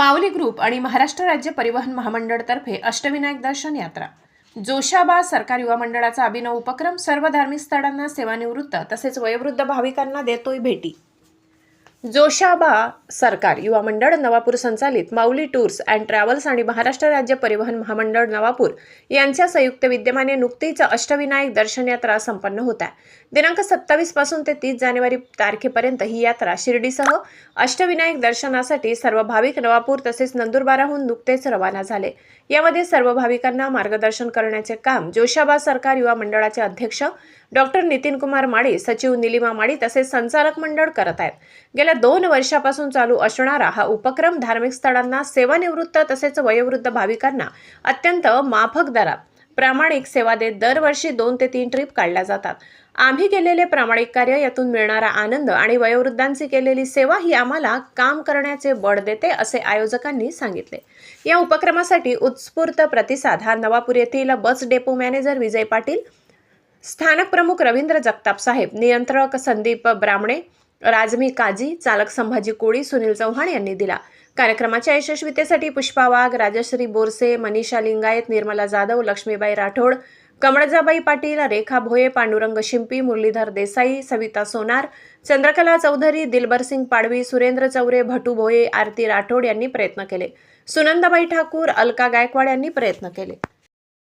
माऊली group आणि महाराष्ट्र राज्य परिवहन महामंडळतर्फे अष्टविनायक दर्शन यात्रा. जोशाबा सरकार युवा मंडळाचा अभिनव उपक्रम सर्व धार्मिक स्थळांना सेवानिवृत्त तसेच वयोवृद्ध भाविकांना देतोय भेटी. जोशाबा सरकार युवा मंडळ नवापूर संचालित माऊली टूर्स अँड ट्रॅव्हल्स आणि महाराष्ट्र राज्य परिवहन महामंडळ नवापूर यांच्या संयुक्त विद्यमाने नुकतीच अष्टविनायक दर्शन यात्रा संपन्न होत आहे. दिनांक सत्तावीसपासून ते तीस जानेवारी तारखेपर्यंत ही यात्रा शिर्डीसह अष्टविनायक दर्शनासाठी सर्व भाविक नवापूर तसेच नंदुरबाराहून नुकतेच रवाना झाले. यामध्ये सर्व भाविकांना मार्गदर्शन करण्याचे काम जोशाबा सरकार युवा मंडळाचे अध्यक्ष डॉक्टर नितीन कुमार माळी सचिव निलिमा माळी तसेच संचालक मंडळ करत आहेत. गेल्या दोन वर्षापासून चालू असणारा हा उपक्रम धार्मिक स्थळांना सेवानिवृत्त तसेच वयोवृद्ध भाविकांना अत्यंत माफक दरात प्रामाणिक सेवा देत दरवर्षी दोन ते तीन ट्रिप काढल्या जातात. आम्ही केलेले प्रामाणिक कार्य यातून मिळणारा आनंद आणि वयोवृद्धांची केलेली सेवा ही आम्हाला काम करण्याचे बळ देते असे आयोजकांनी सांगितले. या उपक्रमासाठी उत्स्फूर्त प्रतिसाद हा नवापूर येथील bus depot manager Vijay Patil स्थानक प्रमुख रवींद्र जगताप साहेब नियंत्रक संदीप ब्रामणे राजमी काजी चालक संभाजी कोळी सुनील चव्हाण यांनी दिला. कार्यक्रमाच्या यशस्वीतेसाठी पुष्पा वाघ राजश्री बोरसे मनीषा लिंगायत निर्मला जाधव लक्ष्मीबाई राठोड कमळजाबाई पाटील रेखा भोये पांडुरंग शिंपी मुरलीधर देसाई सविता सोनार चंद्रकला चौधरी दिलबरसिंग पाडवी सुरेंद्र चौरे भटू भोये आरती राठोड यांनी प्रयत्न केले. सुनंदाबाई ठाकूर अलका गायकवाड यांनी प्रयत्न केले.